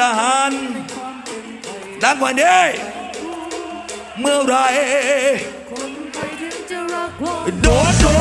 ทหาร ดังกว่านี้เมื่อไรโดด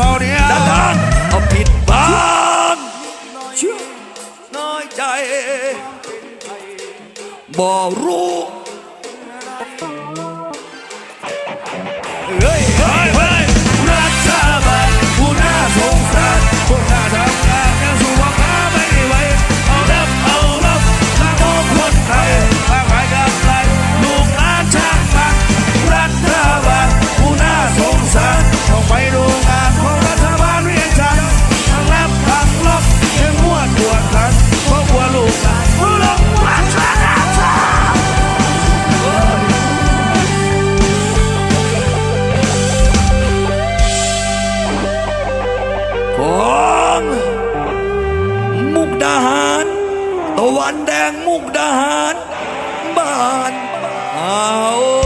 เฮาเนี่ยด้านเอาผิดบ้างน้อยใจบ่รู้ ตะวันแดงมุกดาหารบ้านเอา